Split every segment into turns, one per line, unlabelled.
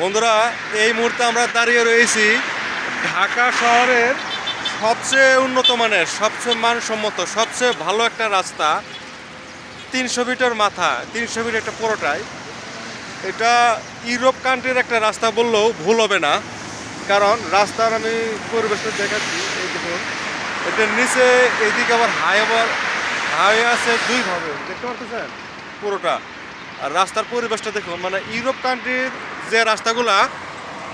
বন্ধুরা, এই মুহূর্তে আমরা দাঁড়িয়ে রয়েছি ঢাকা শহরের সবচেয়ে উন্নত মানের, সবচেয়ে মানসম্মত, সবচেয়ে ভালো একটা রাস্তা, তিনশো ফিটের মাথা, তিনশো ফিট একটা পুরোটাই এটা ইউরোপ কান্ট্রির একটা রাস্তা বললেও ভুল হবে না, কারণ রাস্তার আমি পরিবেশটা দেখাচ্ছি, এই দেখুন। এটার নিচে এইদিকে আবার হাইওয়ে হাইওয়ে আছে দুইভাবে দেখতে পাচ্ছেন পুরোটা। আর রাস্তার পরিবেশটা দেখুন মানে ইউরোপ কান্ট্রির যে রাস্তাগুলা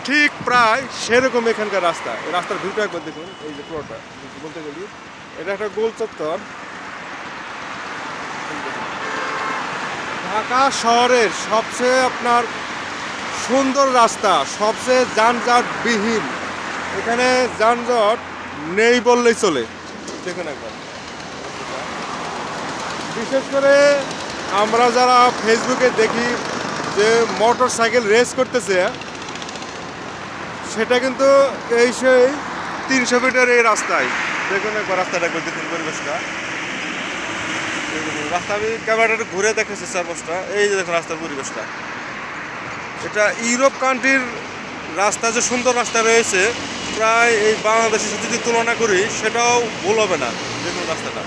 ঠিক প্রায় সেরকম এখানকার রাস্তা। এই রাস্তার ভিউটা একবার দেখুন, এই যে পুরোটা বলতে গেলি। এটা একটা গোল চত্বর। ঢাকা শহরের সবচেয়ে আপনার সুন্দর রাস্তা, সবচেয়ে যানজটবিহীন। এখানে যানজট নেই বললেই চলে। দেখুন একবার। বিশেষ করে আমরা যারা ফেসবুকে দেখি যে মোটর সাইকেল রেস করতেছে, সেটা কিন্তু এই সেই তিনশো মিটার এই রাস্তায়। দেখুন একবার রাস্তাটা একবার দেখুন পরিবেশটা। রাস্তা আমি ক্যামেরাটা ঘুরে দেখেছি চারপাশটা এই যে দেখুন রাস্তার পরিবেশটা। এটা ইউরোপ কান্ট্রির রাস্তা, যে সুন্দর রাস্তা রয়েছে, প্রায় এই বাংলাদেশের সাথে যদি তুলনা করি, সেটাও ভুল হবে না। দেখুন রাস্তাটা।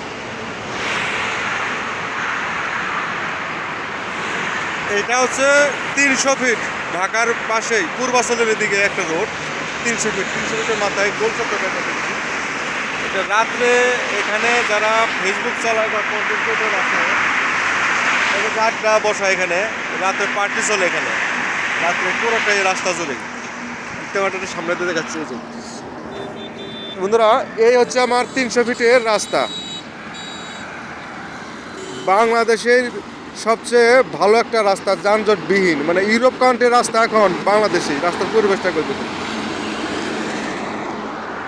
এটা হচ্ছে তিনশো ফিট ঢাকার পাশেই, পূর্বাচলের দিকে একটা রোড তিনশো ফিট তিনশো ফিটের মাথায় গোল। এটা রাত্রে এখানে যারা ফেসবুক চালায় বা কন্টেন্ট আছে আড্ডা বসা এখানে, রাতে পার্টি চলে এখানে। রাত্রে পুরোটাই রাস্তা জুড়ে ইটামাটার সামনে দিয়ে দেখাচ্ছে এই বন্ধুরা, এই হচ্ছে আমার তিনশো ফিটের রাস্তা। বাংলাদেশের সবচেয়ে ভালো একটা রাস্তা যানজটবিহীন মানে ইউরোপ কান্ট্রির রাস্তা এখন বাংলাদেশি রাস্তার পরিবেশটা করে দেখুন